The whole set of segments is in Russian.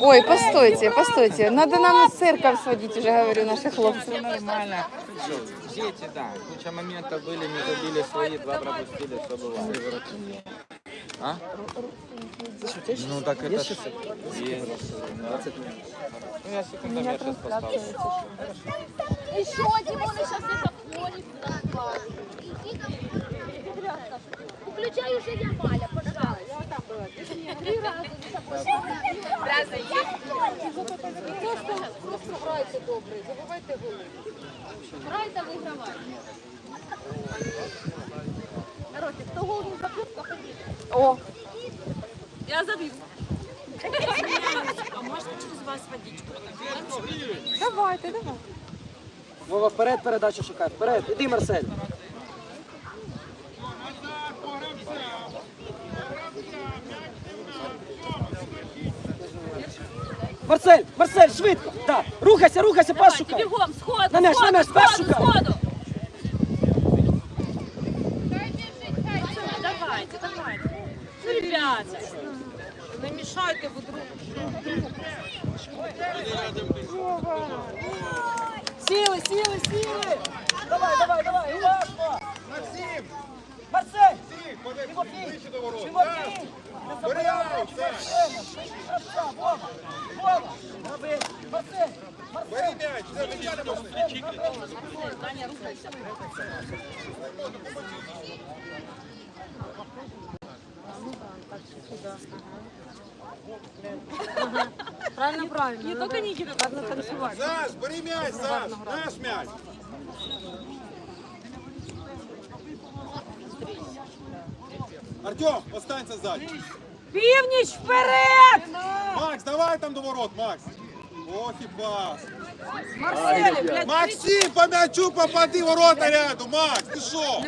Ой, постойте, постойте. Надо нам в церковь сводить, уже говорю, наших хлопцев. Все нормально. Дети, да. Куча моментов были, не забили свои, два пропустили, все бывает. А? Ну так это ж... Есть. Ну я секундомер сейчас поставлю. Еще один, он сейчас это входит. Включай уже я, Маля, Просто грайте добре, забивайте голи. Грайте, вигравайте. О, Я забив. А можна через вас водичку? давайте, давай. Вова, вперед передачу шукай. Вперед. Іди, Марсель. Марсель, Марсель, швидко. Да. Рухайся, рухайся, пас Давайте, шукай. бігом, сходу, На м'яч, на сходу, м'яч, пас сходу, шукай. сходу. Давайте, давайте. Ну, ребята, не мішайте ви друг Сіли, сіли, сіли. Давай, давай, давай. Уважно. Максим. Марсель. Тимофій. Тимофій. Вова. Вова. Роби. Марсель. Марсель. Правильно, правильно. Не только Никита, надо танцевать. Саш, бери м'яч, Саш, наш м'яч. Артем, останься сзади. Північ вперед! Макс, давай там до ворот, Макс. Ох і пас. Марсель, блядь, Максим, по м'ячу попади, ворота рядом, Макс, ти що?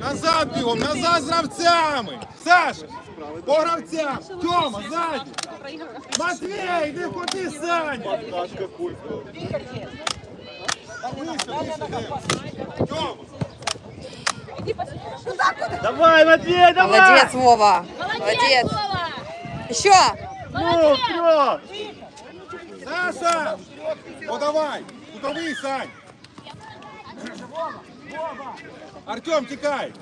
Назад бігом, назад з гравцями. Саша, по гравцям. Тьома, ззаді. Матвій, іди ходи, Саня. Вище, вище, де. Тьома. Давай, Матвей, давай! Молодец, Вова. Молодец. Вова! Еще. Ну, вперед! Саша! Подавай! Кутовий, Сань! Артем, тікай!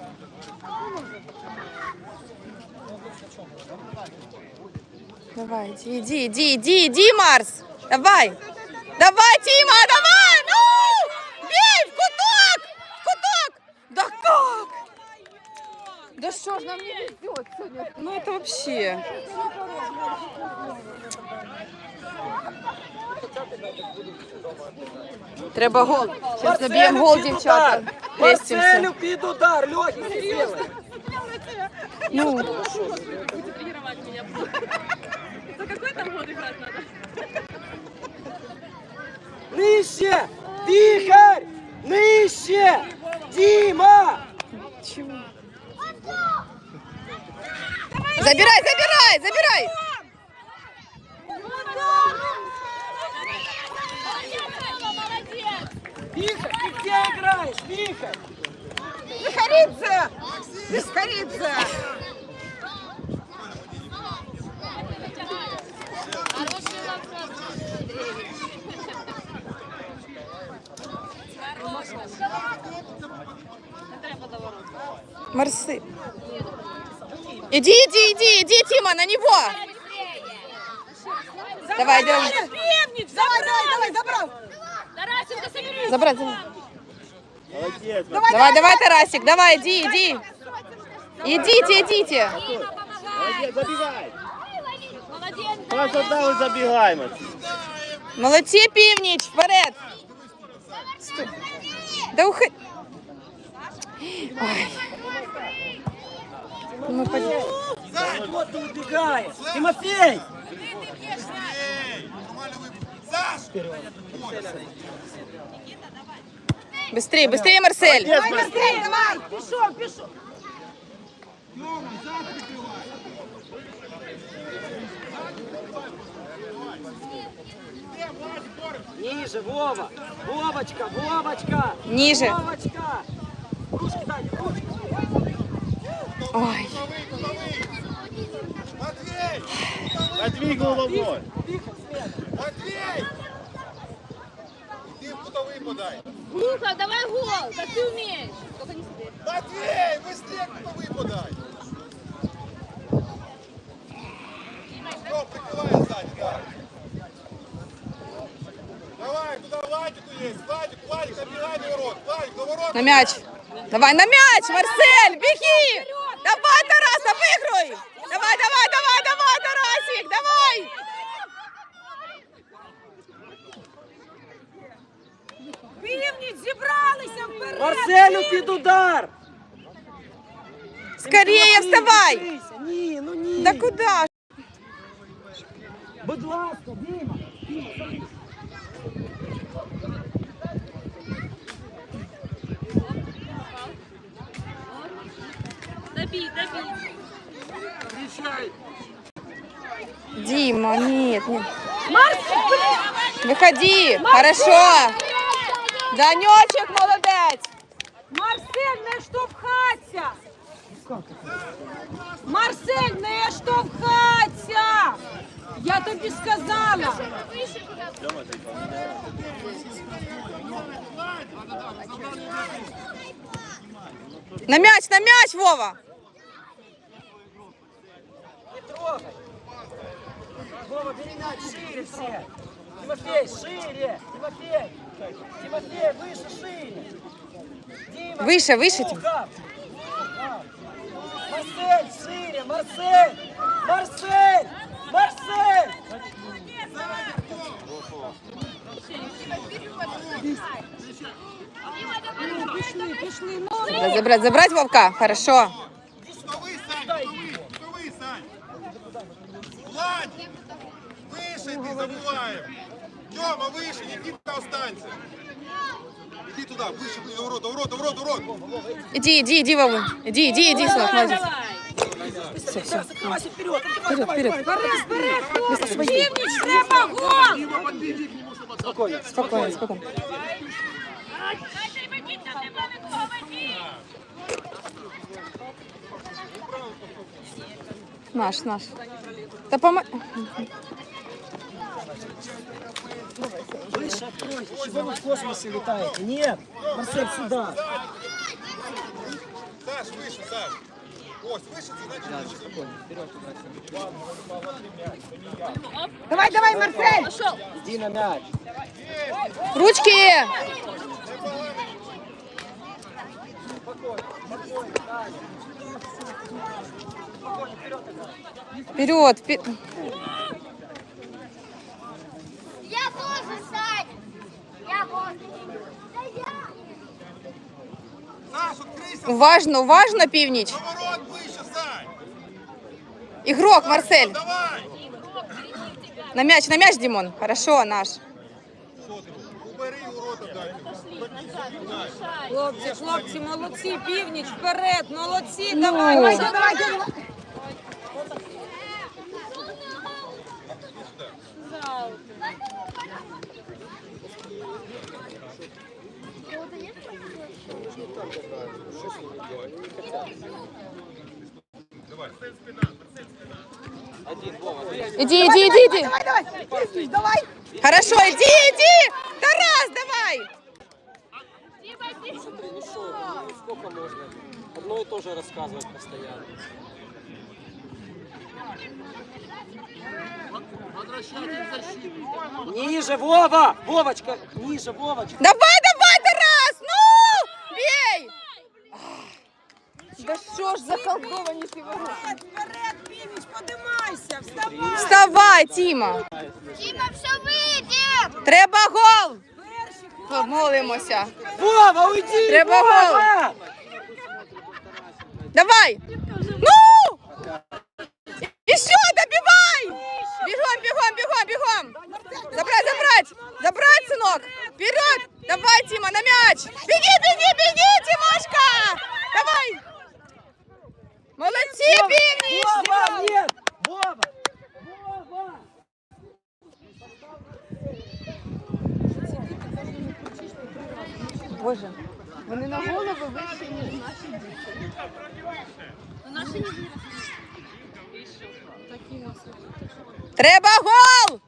Давай, иди, иди, иди, иди, иди, Марс. Давай. Давай, Тима, давай. Ну! Бей в куток! В куток! Да как? Да что ж нам не везет сегодня? Ну это вообще. Треба гол. Сейчас забьем гол, девчата. Крестимся. Марселю під удар, легкий сіли. Ну, Тренировать меня. За какой там год играть надо? Нижче! Віхар! Нижче! Діма! чего? Забирай, забирай, забирай. Молодец! Віхар, ти де граєш? Віхар! Вихаридзе! Вихаридзе! Хороший вопрос. Марсы. Иди, иди, иди, иди, Тима, на него. Давай, давай. Північ, давай, давай, давай, забрав! Тарасенко, соберись! Забрать. забрать. Молодец, Давай, давай, Тарасик, давай, иди, иди. Идите, идите. молодец, забегай! Молодец! Пас отдал и забегай, Матвей. Молодці, північ, вперед. Стой. Да ухи... Ой. Ну, пойдем. От ти убігаєш! Тимофій! Ей! Нормально вибив. Саш! Быстрее, быстрее, Марсель. Молодец, Матвей. Давай, пішов, пішов. Ніже, Вова! Вовочка, Вовочка! Ниже. Вовочка! Ручки дай, ручки! Ой. Матвей, головой. Матвей! Иди в кутовый подай. Лука, давай гол, как ты умеешь. Только не себе. Матвей, быстрее кутовый подай. Все, прикрывай сзади, да. Давай, куда Владику есть? Владик, Владик, набегай на ворот. Владик, на ворот. На мяч. Давай на мяч, Марсель, беги! Давай, Тарас, обыгрывай! Давай, давай, давай, давай, Тарасик, давай! Північ зібралися вперед! Марселю під удар! Скорее вставай! Дивися, Ні, ну ні. Да куда? ж? Будь ласка, Діма. Добей, добей. Дима, нет, нет. Выходи, хорошо. Данечек, молодец. Марсель, не штовхаться! Марсель, не штовхаться! Я тобі сказала! На мяч, на мяч, Вова. Вова, бери мяч шире все. Тимофей, шире. Тимофей. Тимофей, выше, шире. Дима, Выше, выше. Да. Марсель, шире, Марсель. Марсель. Марсель. Забрать, забрать Вовка, хорошо. Кутовый, Сань, кутовый, Сань. Владик, выше ты забываем. Тёма, выше, Никита, останься. Иди туда, выше, блин, ворот, ворот, ворот, ворот. Иди, иди, иди, Вова. Иди, иди, иди, сынок, молодец. Все, все. Закрывайся вперед. Вперед, вперед. Вперед, вперед, хлопці! Північ, треба гол! Спокойно. Спокойно, спокойно. Наш, наш. Да помо... Выше откройся. Чего вы в космосе летаете? Нет. Марсель, сюда. Саш, выше, Саш. Ось, выше, значит, выше. Давай, давай, Марсель! Иди на мяч. Ручки! Вперед! впе- Я тоже, Сань. Я тоже. Уважно, уважно, північ. Игрок, Марсель. На мяч, на мяч, Димон. Хорошо, наш. Убери ворота, дай. Хлопці, хлопці, молодці, північ, вперед, молодці, давай, давай, давай, давай. Иди, иди, иди, иди. Давай, давай, давай. Хорошо, иди, иди. одно и то же рассказывать постоянно? Ниже, Вова! Вовочка, ниже, Вовочка. Давай, давай, Тарас. Ну, бей. Да что ж за колдованнейший ворот. Вперед, вперед, північ, подимайся, вставай. Вставай, Тіма. Дима, все выйдет. Треба гол. Перші хлопці. Помолимося. Вова, уйди! Треба Вова! Давай. Ну! Еще добивай! Бегом, бегом, бегом, бегом! Забрать, забрать! Забрать, сынок! Вперед! Давай, Тима, на мяч! Беги, беги, беги, Тимошка! Давай! Молодцы! Вова, нет! Вова! Вова! Боже, вони на голову вищі, ніж наші діти. Наши не Треба гол!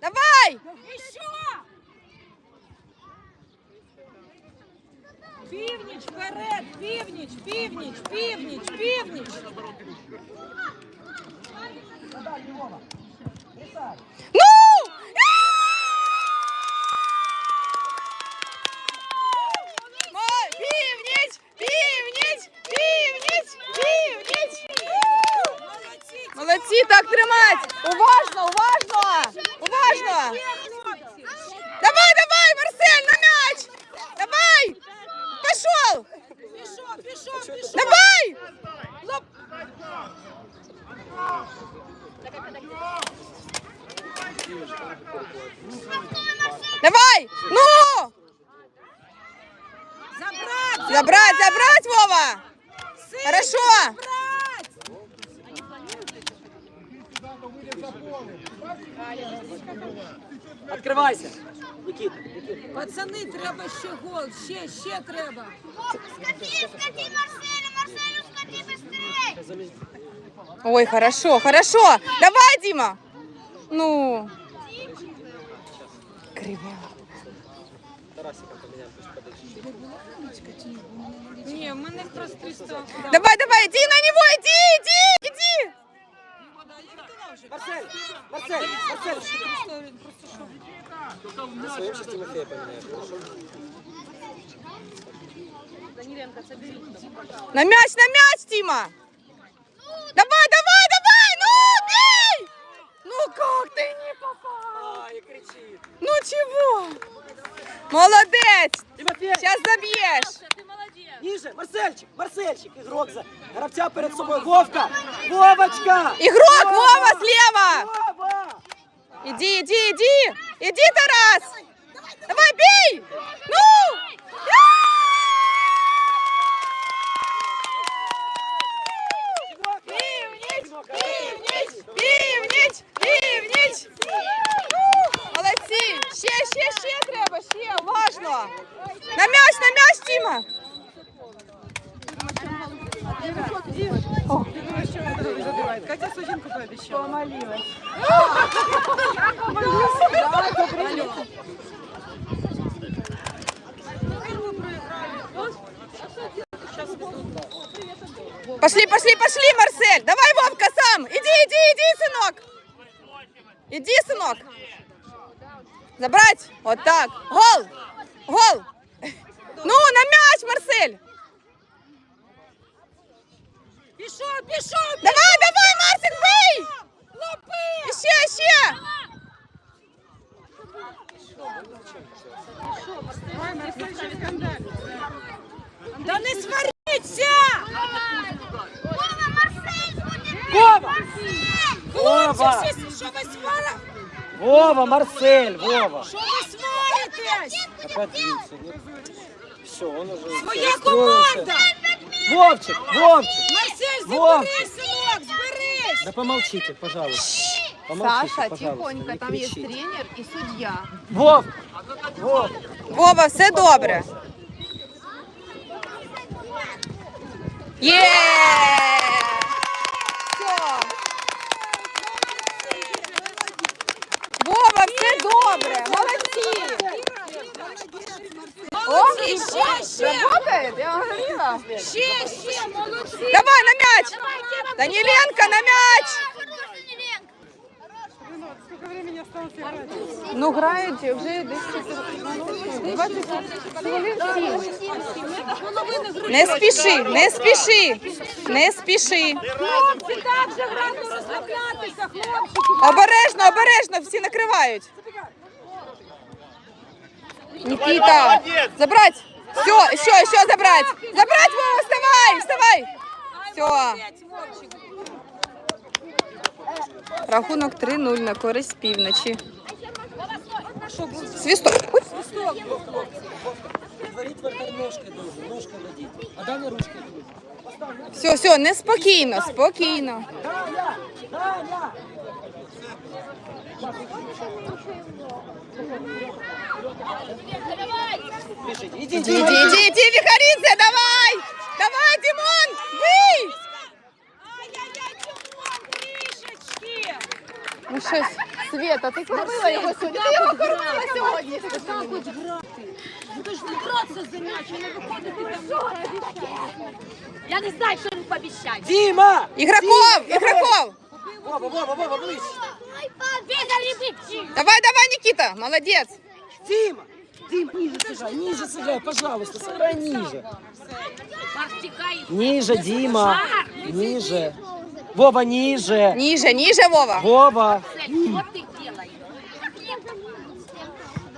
Давай! Північ вперед, північ, північ, північ, північ. Ну! Північ! Північ! Північ! Північ! Молодці, так тримать! Уважно, уважно! Уважно! Відкривайся. Нікіта, Нікіта. Пацани, треба ще гол, ще, ще треба. Ой, хорошо, хорошо. Давай, Дима. Ну. Криво. Ні, в мене якраз 300. Давай, давай, иди на него, иди, иди, иди. Марсель, Марсель, Марсель. На своем сейчас Тимофея поменяешь, хорошо? На мяч, на мяч, Дима. Давай, давай, давай, ну, бей. Ну как ты не попал? Ай, кричит. Ну чего? Молодец. Тимофей, Сейчас забьешь. Ти молодець. ниже, Марсельчик, Марсельчик, ігрок за гравця перед собою. Вовка, Вовочка. Игрок, Вова, слева. Вова. Иди, иди, иди! Иди, Тарас! Давай, бей! Ну! Північ! Північ! Північ! Північ! Молодці! Ще, ще, ще Треба, ще, уважно! На м'яч, на м'яч, Тіма! Пошли, пошли, пошли, Марсель! Давай, Вовка, сам! Иди, иди, иди, сынок! Иди, сынок! Забрать! Вот так! Гол! Гол! Ну, на мяч, Марсель! Пішов, пішов, Давай, давай, Марсик, бей! Еще, еще! Да не сваріться! Вова. Хлопці, Вова. всі, що ви свара? Вова, Марсель, Вова. Що ви сваритесь? Опять длится, нет? Все, он уже Твоя команда! Вовчик, Вовчик. Марсель, Вовчик. зберись, синок, зберись! Да помолчите, пожалуйста. Помолчите, Саша, пожалуйста, тихонько, не там есть кричите. тренер и судья. Вов, Вов. Вова, все добре. Є! Все. Добре. Молодці. Молодці, ще, ще! Работает? Я говорила. Ще, ще, молодці! Давай на мяч. Даниленко на мяч. Ну, грають вже десь 20 хвилин Не спіши, не спіши, не спіши. Хлопці, так же грати розслаблятися, хлопчики! Обережно, обережно, всі накривають. Никита, забрать. Все, еще, еще забрать. Забрать, Вова, вставай, вставай. Все, рахунок 3-0 на користь півночі. Свисток. Даня ручкой будет. Все, все, неспокійно, спокійно. Даня, Даня. Бежите, иди, Иди, иди, иди, иди, Вихаридзе, давай! Давай, Димон, бей! Ай-яй-яй, Тимон, трішечки! Щось. Света, ти кормила його сьогодні? Ти його кормила сьогодні. Так от грати. Ну ти ж не братися за м'яч, а не виходити там. Я не знаю, что ему пообещать. Діма! Ігроков, ігроков. Вова, Вова, Вова, ближче. Давай, давай, Никита, молодец. Дима! Дима, ниже сыграй, ниже сыграй, пожалуйста, сыграй ниже. Ниже, Дима, ниже. Вова, ниже. Ниже, ниже, Вова. Вова,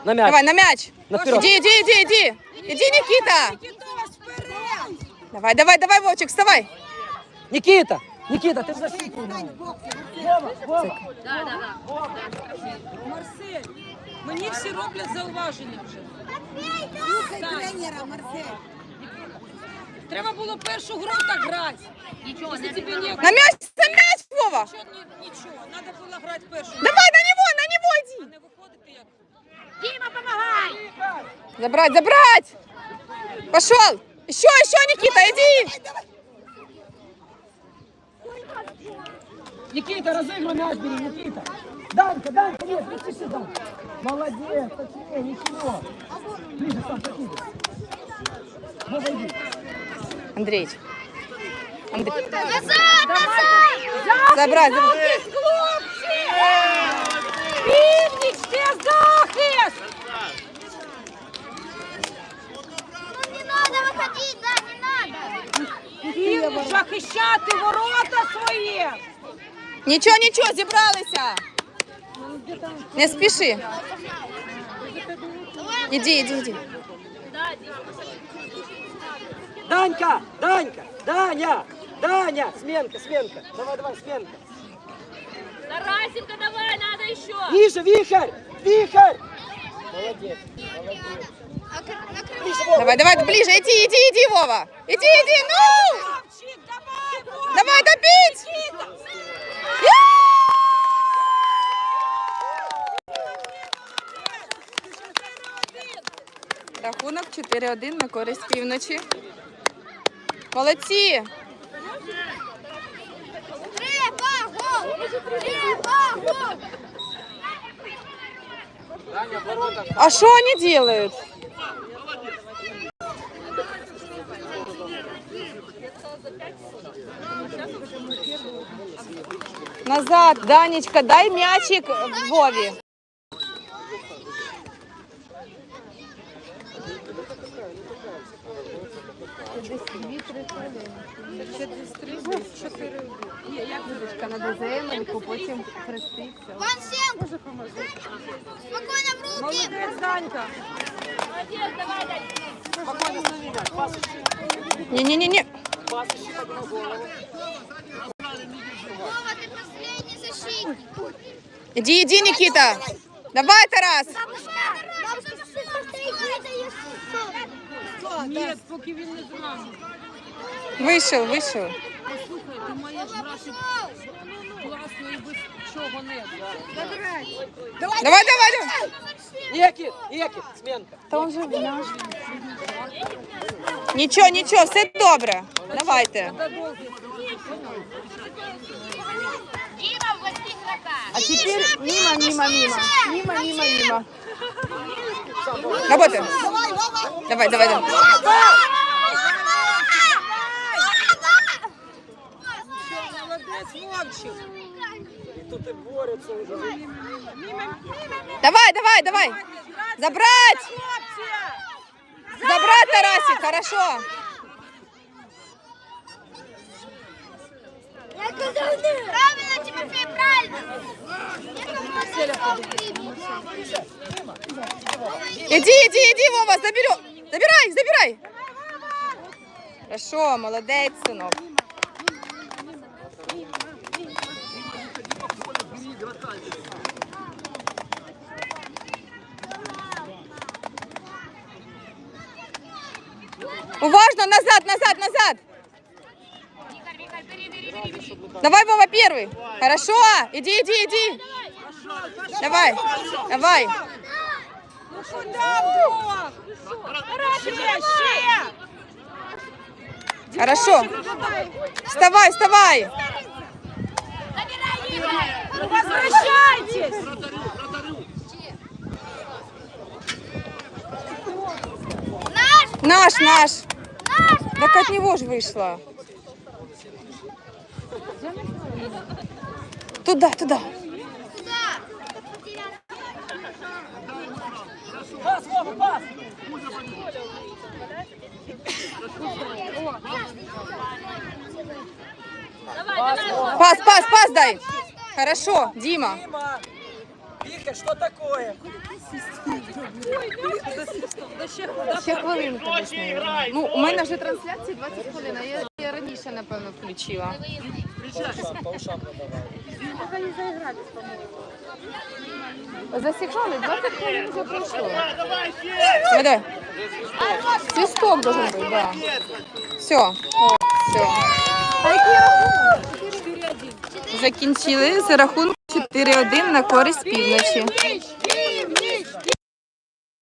на мяч. Давай, на мяч. Наперед. Иди, иди, иди, иди. Иди, Никита. Давай, давай, давай, Вовчик, вставай. Никита, Никита, ты в защиту. Вова, Вова. Да, да, да. Марсель, мені всі роблять зауваження вже. тренера, Марсель. Треба було першу гру так грати. Ничего, Якщо не тобі ні, На мяч, на мяч, Вова. нічого, ні- нічого. Треба було грати першу. гру, Давай на него, на него А иди. не виходити як. Дима, помогай! Забрать, забрать. Пошел. Еще, еще, Никита, иди. Никита, разыгрывай мяч, бери, Никита. Данька, Данька, нет, лети сюда. Молодец, точнее, ничего. Ближе сам. Вова, иди. Андрей. Андрей. Назад, назад! Забрать, забрать. захищати ворота свої! Нічого, нічого, зібралися. Не спіши. Іди, іди, іди. Данька, Данька, Даня, Даня, сменка, сменка. Давай, давай, сменка. Тарасенко, давай, надо еще! Ниже, вихрь, вихрь. Молодец, молодец. Ближе, Вова. Давай, давай, ближе, иди, иди, иди, Вова. Иди, иди, ну! Давай! Добить! Рахунок 4-1 на користь півночі. Молодці! Треба гол! Треба гол! А что они делают? Назад, Данечка, дай мячик Вове. на ДЗМ, потім хреститься. Ван Сем! Спокойно в руки! Молодець, Данька! Молодец, давай, Дань! Спокойно сними мяч, пас ищи, голову. Вова, ты последний защитник! Иди, иди, Никита. Давай, Тарас. Поки він не. Вышел, вышел. ти маєш грати класно і без чого не. Давай, давай, давай. Екит, Екит, сменка. Та он же наш. Нічого, нічого, все добре. Давайте. Дима, в гости игрока! А теперь мимо, мимо, мимо. Мимо, мимо, мимо. Работаем. Давай, давай, давай. Вовчик! И тут и борются уже. Давай, давай, давай. Забрать. Забрать, Тарасик, хорошо. Правильно, Тимофей, правильно! Иди, иди, иди, Вова, заберем. Забирай, забирай. Хорошо, молодец, сынок. Уважно, назад, назад, назад. Давай, Вова, первый. Хорошо, иди, иди, иди. Давай, давай. Хорошо. Вставай, вставай. Возвращайтесь! Наш, наш. Так от него же вышла. Туда, туда. Пас, Вова, пас! Пас, пас, пас дай. Хорошо, Дима. Вика, что такое? Ще хвилинку десь. Ну, у мене вже трансляція 20 хвилин, а я, я раніше, напевно, включила. По ушам надавай. Засікали, 20 хвилин вже пройшло. Давай. Свисток должен бути, да. Все, о, все. Закінчили за рахунок 4-1 на користь півночі.